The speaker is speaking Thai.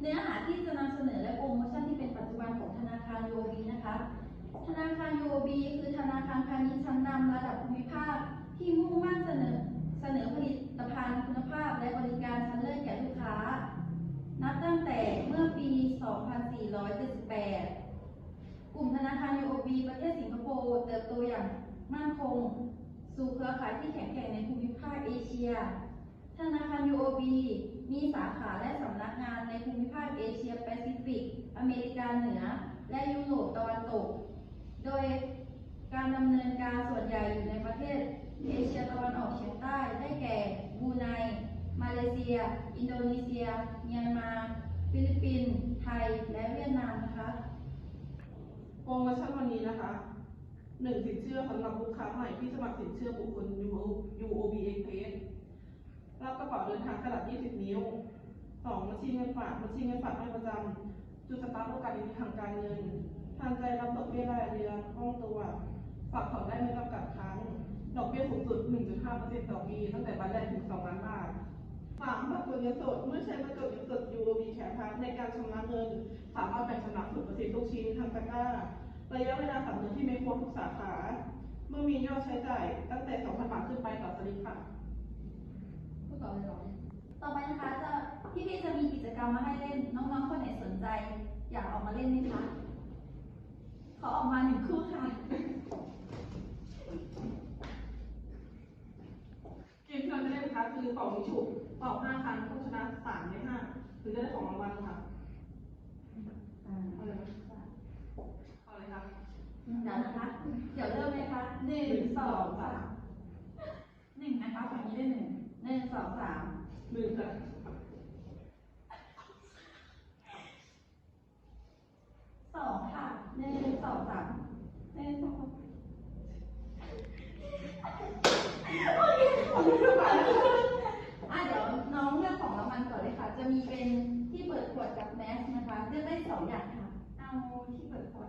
เนื้อหาที่จะนำเสนอและโปรโมชั่นที่เป็นปัจจุบันของธนาคารยูอีนะคะ ธนาคารยูอีคือธนาคารพาณิชย์ชั้นนำระดับภูมิภาค ที่มุ่งมั่นเสนอเสนอผลิตภัณฑ์คุณภาพและบริการชั้นเลิศแก่ลูกค้า นับตั้งแต่เมื่อปี 2478 กลุ่มธนาคารยูอีประเทศสิงคโปร์เติบโตอย่างมั่นคง สู่เครือข่ายที่แข็งแกร่งในภูมิภาคเอเชีย ธนาคารยูอีมีสาขาและ อเมริกาเหนือ และยุโรปตะวันตก โดยการดำเนินการส่วนใหญ่อยู่ในประเทศเอเชียตะวันออกเฉียงใต้ได้แก่บูไน มาเลเซีย อินโดนีเซีย เมียนมา ฟิลิปปินส์ ไทย และเวียดนามนะคะโปรโมชั่นวันนี้นะคะหนึ่งสินเชื่อสำหรับลูกค้าใหม่ที่สมัครสินเชื่อบุคคล UOB Express รับกระเป๋าเดินทางขนาด 20 นิ้วสองบัญชีเงินฝากบัญชีเงินฝากไม่ประจำ จุดสตาร์ทโอกาสดีๆทางการเงิน ทางใจรับดอกเบี้ยรายเดือนคล่องตัว ฝากถอนได้ไม่จำกัดครั้ง ดอกเบี้ยสูงสุด 1.5%ต่อปี ตั้งแต่บัตรแรกถึง2ล้านบาทสามบัตรกดเงินสด เมื่อใช้บัตรกดเงินสด UOB แคร์พาสในการชำระเงิน สามารถแบ่งชำระส่วนเปอร์เซ็นต์ทุกชิ้นทางตะกร้า ระยะเวลาสามเดือนที่ไม่ครบทุกสาขา เมื่อมียอดใช้จ่ายตั้งแต่ 2,000 บาทขึ้นไปต่อสลิปค่ะพูดต่อเลยหรอต่อไปนะคะจะพี่พี่ๆจะมีกิจกรรมมาให้เล่นน้องๆคนไหนสน ใจอยากออกมาเล่นไหมคะ ขอออกมาหนึ่งคู่ค่ะ เกมที่เราจะเล่นนะคะคือเป่ายิงฉุบเป่า5ครั้งผู้ชนะ3ใน5ถึงจะได้ของรางวัลค่ะเอาเลยไหมเอาเลยค่ะเดี๋ยวนะคะ เดี๋ยวเริ่มเลยค่ะหนึ่งสองสามหนึ่งนะคะฝั่งนี้ได้หนึ่งหนึ่งสองสามหนึ่งค่ะ สองค่ะหนึ่งสองสามหนึ่งสองสามโอเคข อบคุณค่ะอะเดี๋ยวน้องเลือกของรางวัลก่อนเลยค่ะ จะมีเป็นที่เปิดขวดกับแมสนะคะ เลือกได้สองอย่างค่ะ เอาที่เปิดขวด